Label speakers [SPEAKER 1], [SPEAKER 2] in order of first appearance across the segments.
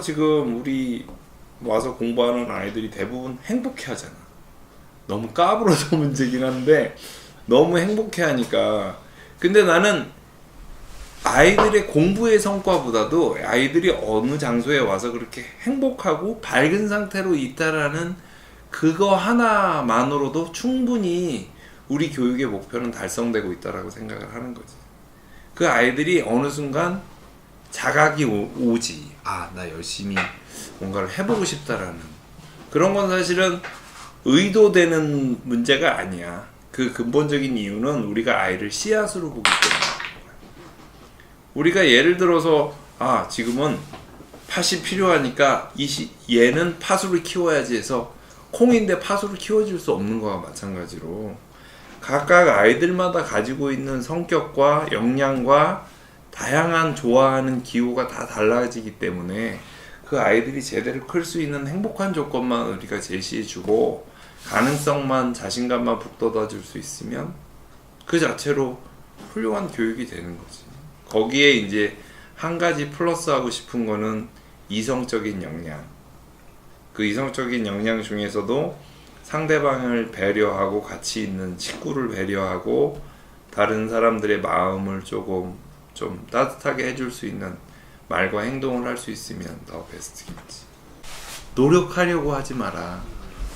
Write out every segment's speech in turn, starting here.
[SPEAKER 1] 지금 우리 와서 공부하는 아이들이 대부분 행복해 하잖아. 너무 까불어서 문제긴 한데 너무 행복해 하니까. 근데 나는 아이들의 공부의 성과보다도 아이들이 어느 장소에 와서 그렇게 행복하고 밝은 상태로 있다라는 그거 하나만으로도 충분히 우리 교육의 목표는 달성되고 있다라고 생각을 하는 거지. 그 아이들이 어느 순간 자각이 오, 지 아, 나 열심히 뭔가를 해보고 싶다라는. 그런 건 사실은 의도되는 문제가 아니야. 그 근본적인 이유는 우리가 아이를 씨앗으로 보기 때문에. 우리가 예를 들어서, 아, 지금은 팥이 필요하니까 이 시, 얘는 팥으로 키워야지 해서 콩인데 팥으로 키워줄 수 없는 거와 마찬가지로 각각 아이들마다 가지고 있는 성격과 역량과 다양한 좋아하는 기호가 다 달라지기 때문에 그 아이들이 제대로 클 수 있는 행복한 조건만 우리가 제시해주고 가능성만 자신감만 북돋아 줄 수 있으면 그 자체로 훌륭한 교육이 되는 거지. 거기에 이제 한 가지 플러스 하고 싶은 거는 이성적인 역량. 그 이성적인 역량 중에서도 상대방을 배려하고 가치 있는 친구를 배려하고 다른 사람들의 마음을 조금 좀 따뜻하게 해줄 수 있는 말과 행동을 할 수 있으면 더 베스트겠지. 노력하려고 하지 마라.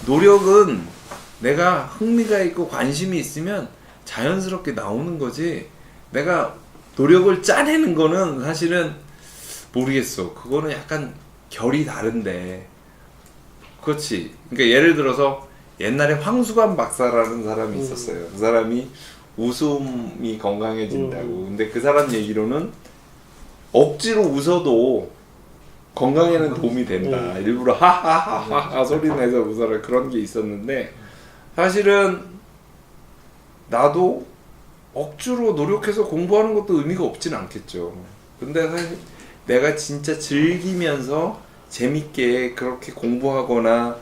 [SPEAKER 1] 노력은 내가 흥미가 있고 관심이 있으면 자연스럽게 나오는 거지. 내가 노력을 짜내는 거는 사실은 모르겠어. 그거는 약간 결이 다른데. 그렇지. 그러니까 예를 들어서 옛날에 황수관 박사라는 사람이 있었어요. 그 사람이 웃음이 건강해진다고. 근데 그 사람 얘기로는 억지로 웃어도 건강에는 도움이 된다. 일부러 하하하하 소리 내서 웃어라 그런 게 있었는데 사실은 나도 억지로 노력해서 공부하는 것도 의미가 없진 않겠죠. 근데 사실 내가 진짜 즐기면서 재밌게 그렇게 공부하거나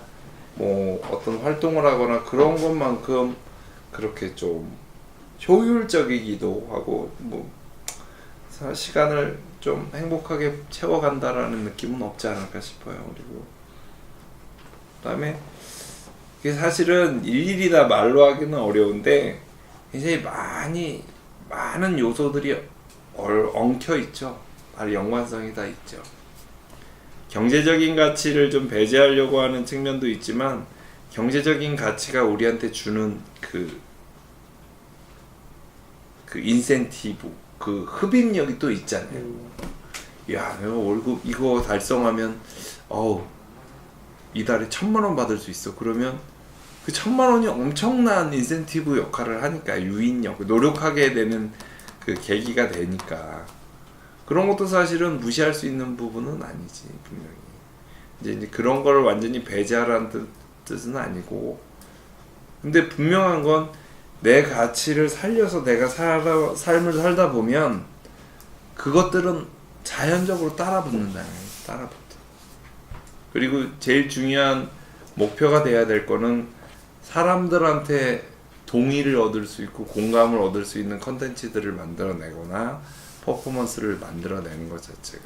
[SPEAKER 1] 뭐 어떤 활동을 하거나 그런 것만큼 그렇게 좀 효율적이기도 하고 뭐 사- 시간을 좀 행복하게 채워간다라는 느낌은 없지 않을까 싶어요. 그리고 그다음에 이게 사실은 일일이 다 말로 하기는 어려운데 굉장히 많이 많은 요소들이 얼, 엉켜 있죠. 바로 연관성이 다 있죠. 경제적인 가치를 좀 배제하려고 하는 측면도 있지만 경제적인 가치가 우리한테 주는 그, 그 인센티브, 그 흡입력이 또 있잖아요. 야, 내가 월급 이거 달성하면 어우 이 달에 천만 원 받을 수 있어. 그러면 그 천만 원이 엄청난 인센티브 역할을 하니까 유인력, 노력하게 되는 그 계기가 되니까 그런 것도 사실은 무시할 수 있는 부분은 아니지 분명히 이제, 이제 그런 걸 완전히 배제하라는 뜻, 뜻은 아니고 근데 분명한 건 내 가치를 살려서 내가 살아, 삶을 살다 보면 그것들은 자연적으로 따라 붙는다는 거예요. 따라 붙어. 그리고 제일 중요한 목표가 돼야 될 거는 사람들한테 동의를 얻을 수 있고 공감을 얻을 수 있는 컨텐츠들을 만들어내거나 퍼포먼스를 만들어내는 것 자체가